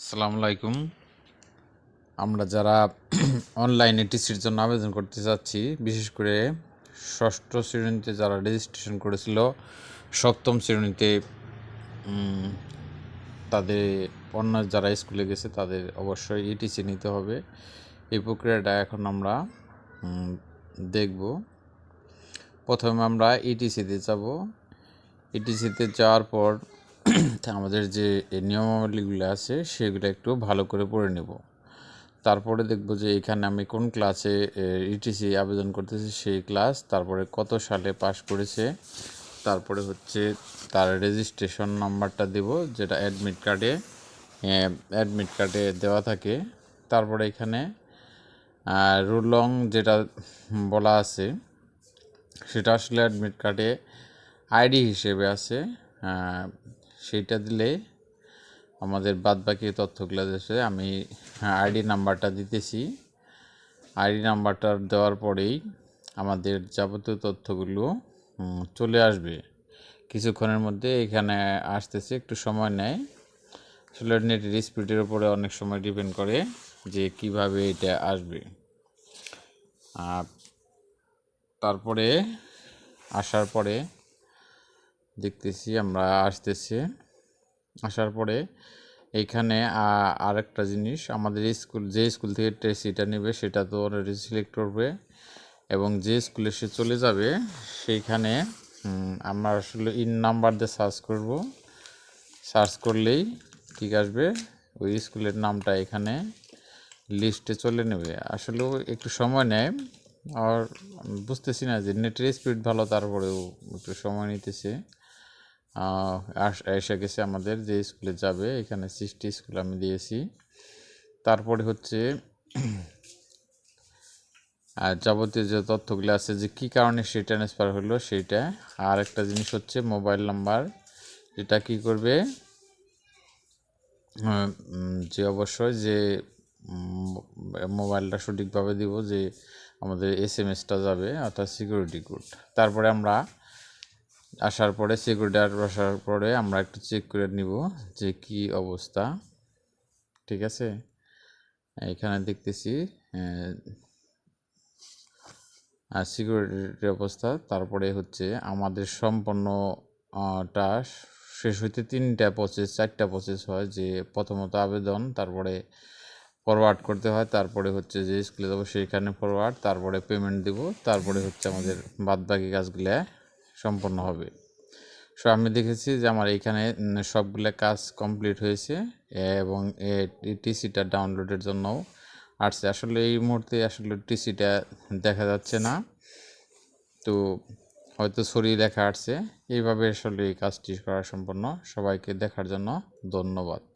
আসসালামু আলাইকুম। আমরা যারা অনলাইনে টিসির জন্য আবেদন করতে চাচ্ছি বিশেষ করে ষষ্ঠ শ্রেণীতে যারা রেজিস্ট্রেশন করেছিল, সপ্তম শ্রেণীতে তাদের অন্য যারা স্কুলে গেছে, তাদের অবশ্যই ইটিসি নিতে হবে। এই প্রক্রিয়াটা এখন আমরা দেখব। প্রথমে আমরা ইটিসিতে যাব। ইটিসিতে যাওয়ার পর আমাদের যে নিয়মাবলীগুলো আছে, সেগুলো একটু ভালো করে পড়ে নেব। তারপরে দেখব যে এখানে আমি কোন ক্লাসে ইটিসি আবেদন করতেছি সেই ক্লাস তারপরে কত সালে পাস করেছে, তারপরে হচ্ছে তার রেজিস্ট্রেশন নাম্বারটা দেব, যেটা অ্যাডমিট কার্ডে অ্যাডমিট কার্ডে দেওয়া থাকে। তারপরে এখানে রুলং যেটা বলা আছে, সেটা আসলে অ্যাডমিট কার্ডে আইডি হিসেবে আছে সেইটা দিলে আমাদের বাদবাকি তথ্যগুলো দেশে আমি আইডি নাম্বারটা দিতেছি। আইডি নাম্বারটা দেওয়ার পরেই আমাদের যাবতীয় তথ্যগুলো চলে আসবে। কিছুক্ষণের মধ্যে এখানে আসতেছে, একটু সময় নেয়। আসলে নেটের স্পিডের উপরে অনেক সময় ডিপেন্ড করে যে কীভাবে এটা আসবে। আর তারপরে, আসার পরে দেখতেছি, আমরা আসতেছে। আসার পরে এইখানে আরেকটা জিনিস, আমাদের স্কুল, যে স্কুল থেকে টেসিটা নেবে সেটা তো সিলেক্ট করবে এবং যে স্কুলে সে চলে যাবে সেইখানে আমরা আসলে ইন নাম্বার দিয়ে সার্চ করব। সার্চ করলেই ঠিক আসবে, ওই স্কুলের নামটা এখানে লিস্টে চলে নেবে। আসলেও একটু সময় নেয়, আর বুঝতেছি না যে নেটের স্পিড ভালো, তারপরেও একটু সময় নিতেছে। এসে গেছে আমাদের যে স্কুলে যাবে, এখানে সৃষ্টি স্কুল আমি দিয়েছি। তারপরে হচ্ছে আর যাবতীয় যে তথ্যগুলো আছে, যে কী কারণে সেই ট্রান্সফার হলো সেইটা। আর একটা জিনিস হচ্ছে মোবাইল নাম্বার যেটা কি করবে? যে অবশ্যই যে মোবাইলটা সঠিকভাবে দিব যে, আমাদের এস এম এসটা যাবে, অর্থাৎ সিকিউরিটি কোড তারপরে আমরা আসার পরে সিকিউরিটি আসার পরে আমরা একটু চেক করে নিব যে কি অবস্থা। ঠিক আছে? এখানে দেখতেছি আর সিকিউরিটির অবস্থা। তারপরে হচ্ছে আমাদের সম্পন্ন আহ, টা শেষ হইতে তিনটা প্রসেস চারটা প্রসেস হয় যে প্রথমত আবেদন তারপরে ফরওয়ার্ড করতে হয় তারপরে হচ্ছে যে স্কুলে যাব সেইখানে ফরওয়ার্ড তারপরে পেমেন্ট দিব তারপরে হচ্ছে আমাদের বাদবাকি কাজগুলো সম্পন্ন হবে। সো আমি দেখেছি যে আমার এইখানে উম, সবগুলা কাজ কমপ্লিট হয়েছে এবং টিসিটা ডাউনলোডের জন্যও আসছে। আসলে এই মুহূর্তে আসলে টিসিটা দেখা যাচ্ছে না। তো হয়তো সরিয়ে দেখা আসছে। এইভাবে আসলে এই কাজটি করা সম্পন্ন। সবাইকে দেখার জন্য ধন্যবাদ।